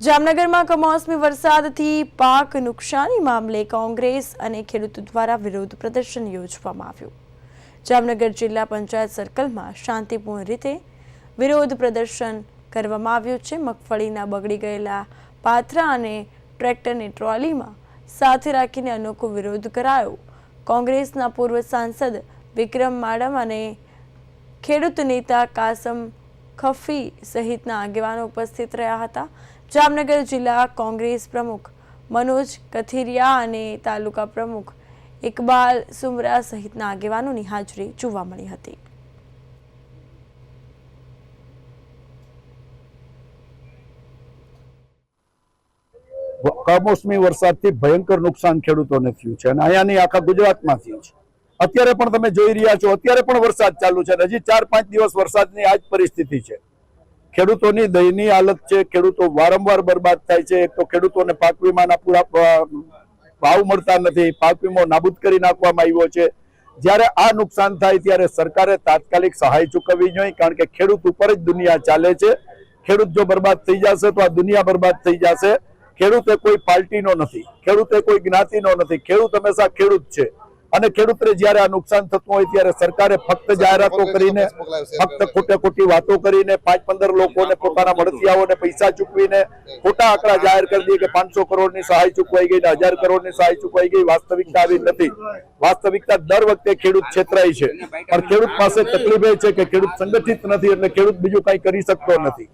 જામનગરમાં કમોસમી વરસાદથી પાક નુકસાની મામલે કોંગ્રેસ અને ખેડૂતો દ્વારા વિરોધ પ્રદર્શન યોજવામાં આવ્યું. જામનગર જિલ્લા પંચાયત સર્કલમાં શાંતિપૂર્ણ રીતે વિરોધ પ્રદર્શન કરવામાં આવ્યું છે. મગફળીના બગડી ગયેલા પાથરા અને ટ્રેક્ટરની ટ્રોલીમાં સાથે રાખીને અનોખો વિરોધ કરાયો. કોંગ્રેસના પૂર્વ સાંસદ વિક્રમ માડમ અને ખેડૂત નેતા કાસમ ખફી સહિતના આગેવાનો ઉપસ્થિત રહ્યા હતા. જામનગર જિલ્લા કોંગ્રેસ પ્રમુખ મનોજ કથિરિયા અને તાલુકા પ્રમુખ ઇકબાલ સુમરા સહિતના આગેવાનોની હાજરી જોવા મળી હતી. કમોસમી વરસાદથી ભયંકર નુકસાન ખેડૂતોને થયું છે અને અહીંયાની આખા ગુજરાતમાં થયું છે. અત્યારે પણ તમે જોઈ રહ્યા છો, અત્યારે પણ વરસાદ ચાલુ છે હજી ચાર પાંચ દિવસ વરસાદની આ જ પરિસ્થિતિ છે. ખેડૂતોની દયનીય હાલત છે, ખેડૂતો વારંવાર બરબાદ થાય છે, એક તો ખેડૂતોને પાક વીમાના પૂરા ભાવ મળતા નથી, પાક વીમો નાબૂદ કરી નાખવામાં આવ્યો છે. જ્યારે આ નુકસાન થાય ત્યારે સરકારે તાત્કાલિક સહાય ચૂકવવી જોઈએ, કારણ કે ખેડૂત ઉપર જ દુનિયા ચાલે છે. ખેડૂત જો બરબાદ થઈ જશે તો આ દુનિયા બરબાદ થઈ જશે. ખેડૂત કોઈ પાર્ટીનો નથી, ખેડૂત કોઈ જ્ઞાતિનો નથી, ખેડૂત હંમેશા ખેડૂત છે. અને ખેડૂતને જ્યારે આ નુકસાન થતું હોય ત્યારે સરકારે ફક્ત જાહેરાતો કરીને ફક્ત ખોટે ખોટી વાતો કરીને પાંચ પંદર લોકોને પોતાના મળતિયાઓને પૈસા ચૂકવીને ખોટા આંકડા જાહેર કરી દઈએ કે પાંચસો કરોડની સહાય ચૂકવાઈ ગઈ ને હજાર કરોડની સહાય ચૂકવાઈ ગઈ વાસ્તવિકતા આવી નથી. વાસ્તવિકતા દર વખતે ખેડૂત છેતરાય છે. પણ ખેડૂત પાસે તકલીફ એ છે કે ખેડૂત સંગઠિત નથી એટલે ખેડૂત બીજું કઈ કરી શકતો નથી.